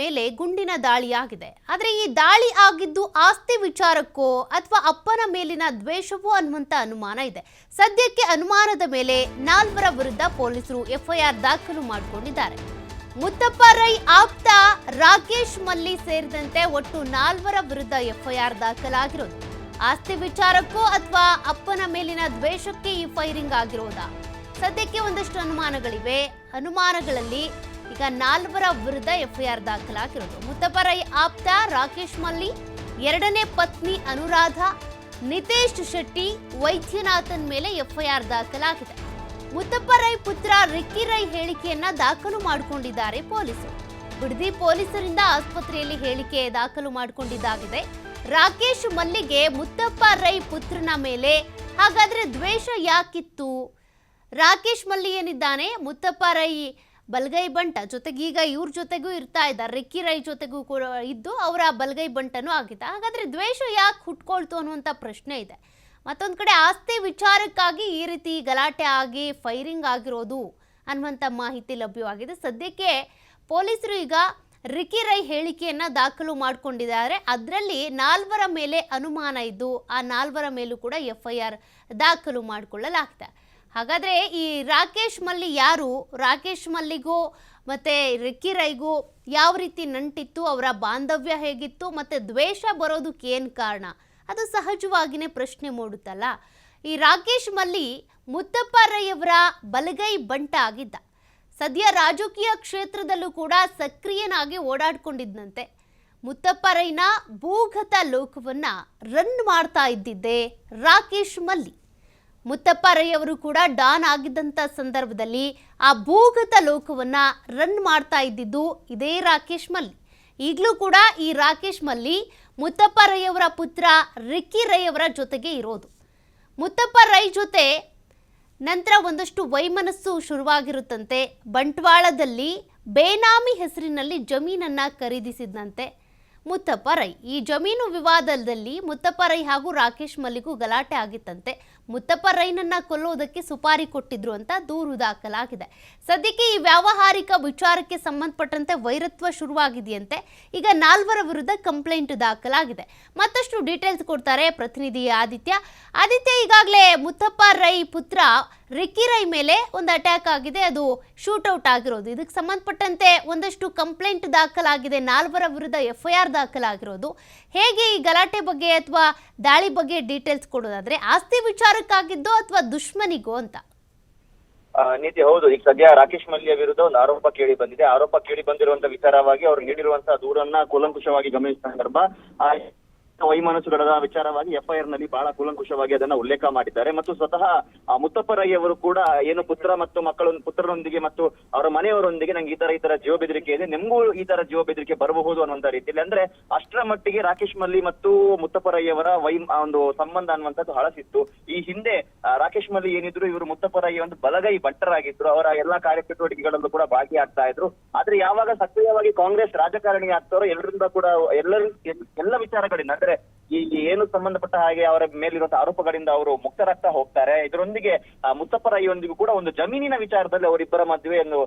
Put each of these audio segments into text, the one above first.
ಮೇಲೆ ಗುಂಡಿನ ದಾಳಿಯಾಗಿದೆ. ಆದರೆ ಈ ದಾಳಿ ಆಗಿದ್ದು ಆಸ್ತಿ ವಿಚಾರಕ್ಕೋ ಅಥವಾ ಅಪ್ಪನ ಮೇಲಿನ ದ್ವೇಷವೋ ಅನ್ನುವಂಥ ಅನುಮಾನ ಇದೆ. ಸದ್ಯಕ್ಕೆ ಅನುಮಾನದ ಮೇಲೆ ನಾಲ್ವರ ವಿರುದ್ಧ ಪೊಲೀಸರು ಎಫ್ಐಆರ್ ದಾಖಲು ಮಾಡಿಕೊಂಡಿದ್ದಾರೆ. ಮುತ್ತಪ್ಪ ರೈ ಆಪ್ತ ರಾಕೇಶ್ ಮಲ್ಲಿ ಸೇರಿದಂತೆ ಒಟ್ಟು ನಾಲ್ವರ ವಿರುದ್ಧ ಎಫ್ಐಆರ್ ದಾಖಲಾಗಿರೋದು. ಆಸ್ತಿ ವಿಚಾರಕ್ಕೋ ಅಥವಾ ಅಪ್ಪನ ಮೇಲಿನ ದ್ವೇಷಕ್ಕೆ ಈ ಫೈರಿಂಗ್ ಆಗಿರೋದಾ? ಸದ್ಯಕ್ಕೆ ಒಂದಷ್ಟು ಅನುಮಾನಗಳಿವೆ. ಅನುಮಾನಗಳಲ್ಲಿ ಈಗ ನಾಲ್ವರ ವಿರುದ್ಧ ಎಫ್ಐಆರ್ ದಾಖಲಾಗಿರೋದು ಮುತ್ತಪ್ಪ ರೈ ಆಪ್ತ ರಾಕೇಶ್ ಮಲ್ಲಿ, ಎರಡನೇ ಪತ್ನಿ ಅನುರಾಧ, ನಿತೇಶ್ ಶೆಟ್ಟಿ, ವೈದ್ಯನಾಥನ್ ಮೇಲೆ ಎಫ್ಐಆರ್ ರೈ ಪುತ್ರ ರಿಕ್ಕಿ ರೈ ಹೇಳಿಕೆಯನ್ನ ದಾಖಲು ಮಾಡಿಕೊಂಡಿದ್ದಾರೆ ಪೊಲೀಸರು. ಬಿಡದಿ ಪೊಲೀಸರಿಂದ ಆಸ್ಪತ್ರೆಯಲ್ಲಿ ಹೇಳಿಕೆ ದಾಖಲು ಮಾಡಿಕೊಂಡಿದ್ದಾಗಿದೆ. ರಾಕೇಶ್ ಮಲ್ಲಿಗೆ ಮುತ್ತಪ್ಪ ರೈ ಪುತ್ರನ ಮೇಲೆ ಹಾಗಾದ್ರೆ ದ್ವೇಷ ಯಾಕಿತ್ತು? ರಾಕೇಶ್ ಮಲ್ಲಿ ಏನಿದ್ದಾನೆ? ಮುತ್ತಪ್ಪ ರೈ ಬಲ್ಗೈ ಬಂಟ ಜೊತೆಗೆ ಈಗ ಇವ್ರ ಜೊತೆಗೂ ಇರ್ತಾ ಇದ್ದಾರೆ. ರಿಕ್ಕಿ ರೈ ಜೊತೆಗೂ ಕೂಡ ಇದ್ದು ಅವರ ಬಲಗೈ ಬಂಟನೂ ಆಗಿದ್ದ. ಹಾಗಾದ್ರೆ ದ್ವೇಷ ಯಾಕೆ ಹುಟ್ಕೊಳ್ತು ಅನ್ನುವಂಥ ಪ್ರಶ್ನೆ ಇದೆ. ಮತ್ತೊಂದು ಕಡೆ ಆಸ್ತಿ ವಿಚಾರಕ್ಕಾಗಿ ಈ ರೀತಿ ಗಲಾಟೆ ಆಗಿ ಫೈರಿಂಗ್ ಆಗಿರೋದು ಅನ್ನುವಂಥ ಮಾಹಿತಿ ಲಭ್ಯವಾಗಿದೆ. ಸದ್ಯಕ್ಕೆ ಪೊಲೀಸರು ಈಗ ರಿಕಿ ರೈ ಹೇಳಿಕೆಯನ್ನು ದಾಖಲು ಮಾಡಿಕೊಂಡಿದ್ದಾರೆ. ಅದರಲ್ಲಿ ನಾಲ್ವರ ಮೇಲೆ ಅನುಮಾನ ಇದ್ದು ಆ ನಾಲ್ವರ ಮೇಲೂ ಕೂಡ ಎಫ್ ಐ ಆರ್ ದಾಖಲು ಮಾಡಿಕೊಳ್ಳಲಾಗಿದೆ ಹಾಗಾದ್ರೆ ಈ ರಾಕೇಶ್ ಮಲ್ಲಿ ಯಾರು? ರಾಕೇಶ್ ಮಲ್ಲಿಗೂ ಮತ್ತು ರಿಕ್ಕಿ ರೈಗೂ ಯಾವ ರೀತಿ ನಂಟಿತ್ತು? ಅವರ ಬಾಂಧವ್ಯ ಹೇಗಿತ್ತು? ಮತ್ತು ದ್ವೇಷ ಬರೋದಕ್ಕೇನು ಕಾರಣ? ಅದು ಸಹಜವಾಗಿಯೇ ಪ್ರಶ್ನೆ ಮೂಡುತ್ತಲ್ಲ. ಈ ರಾಕೇಶ್ ಮಲ್ಲಿ ಮುತ್ತಪ್ಪ ರೈಯವರ ಬಲಗೈ ಬಂಟ ಆಗಿದ್ದ. ಸದ್ಯ ರಾಜಕೀಯ ಕ್ಷೇತ್ರದಲ್ಲೂ ಕೂಡ ಸಕ್ರಿಯನಾಗಿ ಓಡಾಡ್ಕೊಂಡಿದ್ದಂತೆ ಮುತ್ತಪ್ಪ ರೈನ ಭೂಗತ ಲೋಕವನ್ನು ರನ್ ಮಾಡ್ತಾ ಇದ್ದಿದ್ದೆ ರಾಕೇಶ್ ಮಲ್ಲಿ. ಮುತ್ತಪ್ಪ ರೈ ಅವರು ಕೂಡ ಡಾನ್ ಆಗಿದ್ದಂಥ ಸಂದರ್ಭದಲ್ಲಿ ಆ ಭೂಗತ ಲೋಕವನ್ನ ರನ್ ಮಾಡ್ತಾ ಇದ್ದಿದ್ದು ಇದೇ ರಾಕೇಶ್ ಮಲ್ಲಿ. ಈಗಲೂ ಕೂಡ ಈ ರಾಕೇಶ್ ಮಲ್ಲಿ ಮುತ್ತಪ್ಪ ರೈ ಅವರ ಪುತ್ರ ರಿಕ್ಕಿ ರೈ ಅವರ ಜೊತೆಗೆ ಇರೋದು. ಮುತ್ತಪ್ಪ ರೈ ಜೊತೆ ನಂತರ ಒಂದಷ್ಟು ವೈಮನಸ್ಸು ಶುರುವಾಗಿರುತ್ತಂತೆ. ಬಂಟ್ವಾಳದಲ್ಲಿ ಬೇನಾಮಿ ಹೆಸರಿನಲ್ಲಿ ಜಮೀನನ್ನ ಖರೀದಿಸಿದಂತೆ ಮುತ್ತಪ್ಪ ರೈ. ಈ ಜಮೀನು ವಿವಾದದಲ್ಲಿ ಮುತ್ತಪ್ಪ ರೈ ಹಾಗೂ ರಾಕೇಶ್ ಮಲ್ಲಿಗೂ ಗಲಾಟೆ ಆಗಿತ್ತಂತೆ. ಮುತ್ತಪ್ಪ ರೈನನ್ನ ಕೊಲ್ಲುವುದಕ್ಕೆ ಸುಪಾರಿ ಕೊಟ್ಟಿದ್ರು ಅಂತ ದೂರು ದಾಖಲಾಗಿದೆ. ಸದ್ಯಕ್ಕೆ ಈ ವ್ಯಾವಹಾರಿಕ ವಿಚಾರಕ್ಕೆ ಸಂಬಂಧಪಟ್ಟಂತೆ ವೈರತ್ವ ಶುರುವಾಗಿದೆಯಂತೆ ಈಗ ನಾಲ್ವರ ವಿರುದ್ಧ ಕಂಪ್ಲೇಂಟ್ ದಾಖಲಾಗಿದೆ. ಮತ್ತಷ್ಟು ಡೀಟೇಲ್ಸ್ ಕೊಡ್ತಾರೆ ಪ್ರತಿನಿಧಿ ಆದಿತ್ಯ. ಆದಿತ್ಯ, ಈಗಾಗಲೇ ಮುತ್ತಪ್ಪ ರೈ ಪುತ್ರ ರಿಕ್ಕಿ ರೈ ಮೇಲೆ ಒಂದು ಅಟ್ಯಾಕ್ ಆಗಿದೆ. ಅದು ಶೂಟೌಟ್ ಆಗಿರೋದು. ಇದಕ್ಕೆ ಸಂಬಂಧಪಟ್ಟಂತೆ ಒಂದಷ್ಟು ಕಂಪ್ಲೇಂಟ್ ದಾಖಲಾಗಿದೆ. ನಾಲ್ವರ ವಿರುದ್ಧ ಎಫ್ ಐ ಆರ್ ದಾಖಲಾಗಿರೋದು. ಹೇಗೆ ಈ ಗಲಾಟೆ ಬಗ್ಗೆ ಅಥವಾ ದಾಳಿ ಬಗ್ಗೆ ಡೀಟೇಲ್ಸ್ ಕೊಡೋದಾದ್ರೆ, ಆಸ್ತಿ ವಿಚಾರಕ್ಕಾಗಿದ್ದೋ ಅಥವಾ ದುಶ್ಮನಿಗೋ ಅಂತ? ನೀತಿ ಹೌದು. ಈಗ ಸದ್ಯ ರಾಕೇಶ್ ಮಲ್ಯ ವಿರುದ್ಧ ಒಂದು ಆರೋಪ ಕೇಳಿ ಬಂದಿದೆ. ಆರೋಪ ಕೇಳಿ ಬಂದಿರುವಂತ ವಿಚಾರವಾಗಿ ಅವರು ನೀಡಿರುವಂತಹ ದೂರನ್ನ ಕೂಲಂಕುಷವಾಗಿ ಗಮನಿಸಿದ ಸಂದರ್ಭ ಆ ವೈಮನಸ್ಸುಗಳ ವಿಚಾರವಾಗಿ ಎಫ್ಐಆರ್ನಲ್ಲಿ ಬಹಳ ಕೂಲಂಕುಷವಾಗಿ ಅದನ್ನ ಉಲ್ಲೇಖ ಮಾಡಿದ್ದಾರೆ. ಮತ್ತು ಸ್ವತಃ ಮುತ್ತಪ್ಪ ರೈ ಅವರು ಕೂಡ ಏನು ಪುತ್ರ ಮತ್ತು ಮಕ್ಕಳ ಪುತ್ರರೊಂದಿಗೆ ಮತ್ತು ಅವರ ಮನೆಯವರೊಂದಿಗೆ ನಂಗೆ ಈ ತರ ಈ ತರ ಜೀವ ಬೆದರಿಕೆ ಇದೆ, ನಿಮ್ಗೂ ಈ ತರ ಜೀವ ಬೆದರಿಕೆ ಬರಬಹುದು ಅನ್ನುವಂತ ರೀತಿಯಲ್ಲಿ. ಅಂದ್ರೆ ಅಷ್ಟರ ಮಟ್ಟಿಗೆ ರಾಕೇಶ್ ಮಲ್ಲಿ ಮತ್ತು ಮುತ್ತಪ್ಪ ಅವರ ವೈ ಒಂದು ಸಂಬಂಧ ಅನ್ನುವಂಥದ್ದು ಹಳಸಿತ್ತು. ಈ ಹಿಂದೆ ರಾಕೇಶ್ ಮಲ್ಲಿ ಏನಿದ್ರು ಇವರು ಮುತ್ತಪ್ಪ ರೈ ಒಂದು ಬಲಗೈ ಭಟ್ಟರಾಗಿದ್ರು ಅವರ ಎಲ್ಲಾ ಕಾರ್ಯಚಟುವಟಿಕೆಗಳಲ್ಲೂ ಕೂಡ ಭಾಗಿಯಾಗ್ತಾ ಇದ್ರು. ಆದ್ರೆ ಯಾವಾಗ ಸಕ್ರಿಯವಾಗಿ ಕಾಂಗ್ರೆಸ್ ರಾಜಕಾರಣಿ ಆಗ್ತಾರೋ ಎಲ್ಲರಿಂದ ಕೂಡ ಎಲ್ಲರ ಎಲ್ಲ ವಿಚಾರಗಳಿಂದ ಅಂದ್ರೆ ಈ ಏನು ಸಂಬಂಧಪಟ್ಟ ಹಾಗೆ ಅವರ ಮೇಲಿರುವಂತಹ ಆರೋಪಗಳಿಂದ ಅವರು ಮುಕ್ತರಾಗ್ತಾ ಹೋಗ್ತಾರೆ. ಇದರೊಂದಿಗೆ ಮುತ್ತಪ್ಪ ರೈಯೊಂದಿಗೂ ಕೂಡ ಒಂದು ಜಮೀನಿನ ವಿಚಾರದಲ್ಲಿ ಅವರಿಬ್ಬರ ಮದುವೆ ಒಂದು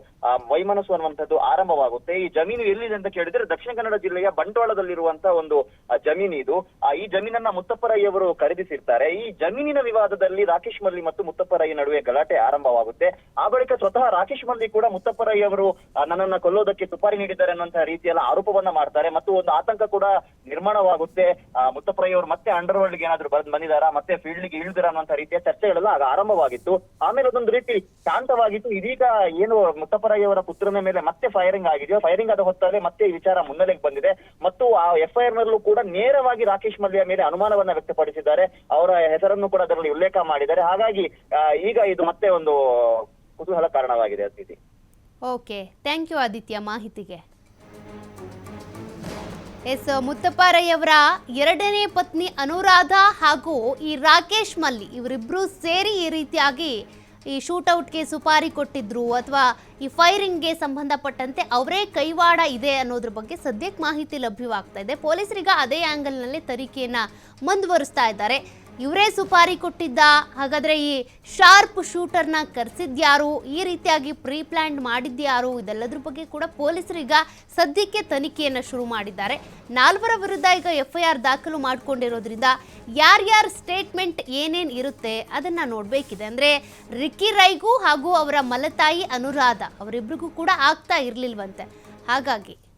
ವೈಮನಸ್ಸು ಅನ್ನುವಂಥದ್ದು ಆರಂಭವಾಗುತ್ತೆ. ಈ ಜಮೀನು ಎಲ್ಲಿದೆ ಅಂತ ಕೇಳಿದ್ರೆ ದಕ್ಷಿಣ ಕನ್ನಡ ಜಿಲ್ಲೆಯ ಬಂಟ್ವಾಳದಲ್ಲಿರುವಂತಹ ಒಂದು ಜಮೀನು ಇದು. ಈ ಜಮೀನನ್ನ ಮುತ್ತಪ್ಪ ರೈ ಅವರು ಖರೀದಿಸಿರ್ತಾರೆ. ಈ ಜಮೀನಿನ ವಿವಾದದಲ್ಲಿ ರಾಕೇಶ್ ಮಲ್ಲಿ ಮತ್ತು ಮುತ್ತಪ್ಪ ರೈ ನಡುವೆ ಗಲಾಟೆ ಆರಂಭವಾಗುತ್ತೆ. ಆ ಬಳಿಕ ಸ್ವತಃ ರಾಕೇಶ್ ಮಲ್ಲಿ ಕೂಡ ಮುತ್ತಪ್ಪ ರೈ ಅವರು ನನ್ನನ್ನ ಕೊಲ್ಲೋದಕ್ಕೆ ಸುಪಾರಿ ನೀಡಿದ್ದಾರೆ ಅನ್ನುವಂತಹ ರೀತಿಯಲ್ಲ ಆರೋಪವನ್ನ ಮಾಡ್ತಾರೆ. ಮತ್ತು ಒಂದು ಆತಂಕ ಕೂಡ ನಿರ್ಮಾಣವಾಗುತ್ತೆ. ಆ, ರೈ ಅವರು ಮತ್ತೆ ಅಂಡರ್ ವರ್ಲ್ಡ್ಗೆ ಏನಾದ್ರು ಬಂದ್ ಬಂದಿದಾರಾ, ಮತ್ತೆ ಫೀಲ್ಡ್ಗೆ ಇಳಿದಿರ ಅನ್ನುವಂತ ರೀತಿಯ ಚರ್ಚೆಗಳೆಲ್ಲ ಆಗ ಆರಂಭವಾಗಿತ್ತು. ಆಮೇಲೆ ಅದೊಂದು ರೀತಿ ಶಾಂತವಾಗಿತ್ತು. ಇದೀಗ ಏನು ಮುತ್ತಪ್ಪರಾಯಿ ಅವರ ಪುತ್ರನ ಮೇಲೆ ಮತ್ತೆ ಫೈರಿಂಗ್ ಆಗಿದೆಯೋ ಫೈರಿಂಗ್ ಆದ ಹೊತ್ತಲ್ಲೇ ಮತ್ತೆ ಈ ವಿಚಾರ ಮುನ್ನೆಲೆಗೆ ಬಂದಿದೆ. ಮತ್ತು ಆ ಎಫ್ಐಆರ್ ನಲ್ಲೂ ಕೂಡ ನೇರವಾಗಿ ರಾಕೇಶ್ ಮಲ್ಯ ಮೇಲೆ ಅನುಮಾನವನ್ನ ವ್ಯಕ್ತಪಡಿಸಿದ್ದಾರೆ. ಅವರ ಹೆಸರನ್ನು ಕೂಡ ಅದರಲ್ಲಿ ಉಲ್ಲೇಖ ಮಾಡಿದ್ದಾರೆ. ಹಾಗಾಗಿ ಈಗ ಇದು ಮತ್ತೆ ಒಂದು ಕುತೂಹಲ ಕಾರಣವಾಗಿದೆ ಅತಿಥಿ ಓಕೆ ಥ್ಯಾಂಕ್ ಯು ಆದಿತ್ಯ ಮಾಹಿತಿಗೆ. ಎಸ್ ಮುತ್ತಪ್ಪ ರೈ ಅವರ ಎರಡನೇ ಪತ್ನಿ ಅನುರಾಧ ಹಾಗೂ ಈ ರಾಕೇಶ್ ಮಲ್ಲಿ ಇವರಿಬ್ಬರು ಸೇರಿ ಈ ರೀತಿಯಾಗಿ ಈ ಶೂಟೌಟ್ಗೆ ಸುಪಾರಿ ಕೊಟ್ಟಿದ್ರು ಅಥವಾ ಈ ಫೈರಿಂಗ್ಗೆ ಸಂಬಂಧಪಟ್ಟಂತೆ ಅವರೇ ಕೈವಾಡ ಇದೆ ಅನ್ನೋದ್ರ ಬಗ್ಗೆ ಸದ್ಯಕ್ಕೆ ಮಾಹಿತಿ ಲಭ್ಯವಾಗ್ತಾ ಇದೆ. ಪೊಲೀಸರೀಗ ಅದೇ ಆಂಗಲ್ನಲ್ಲಿ ತನಿಖೆಯನ್ನ ಮುಂದುವರಿಸ್ತಾ ಇದ್ದಾರೆ. ಇವರೇ ಸುಪಾರಿ ಕೊಟ್ಟಿದ್ದ, ಹಾಗಾದ್ರೆ ಈ ಶಾರ್ಪ್ ಶೂಟರ್ನ ಕರೆಸಿದ್ಯಾರು ಈ ರೀತಿಯಾಗಿ ಪ್ರೀ ಪ್ಲ್ಯಾಂಡ್ ಮಾಡಿದ್ಯಾರು ಇದೆಲ್ಲದ್ರ ಬಗ್ಗೆ ಕೂಡ ಪೊಲೀಸರೀಗ ಸದ್ಯಕ್ಕೆ ತನಿಖೆಯನ್ನು ಶುರು ಮಾಡಿದ್ದಾರೆ. ನಾಲ್ವರ ವಿರುದ್ಧ ಈಗ ಎಫ್ ಐ ಆರ್ ದಾಖಲು ಮಾಡ್ಕೊಂಡಿರೋದ್ರಿಂದ ಯಾರ್ಯಾರ ಸ್ಟೇಟ್ಮೆಂಟ್ ಏನೇನು ಇರುತ್ತೆ ಅದನ್ನು ನೋಡಬೇಕಿದೆ. ಅಂದರೆ ರಿಕ್ಕಿ ರೈಗೂ ಹಾಗೂ ಅವರ ಮಲತಾಯಿ ಅನುರಾಧ. ಅವರಿಬ್ರಿಗೂ ಕೂಡ ಆಗ್ತಾ ಇರಲಿಲ್ವಂತೆ. ಹಾಗಾಗಿ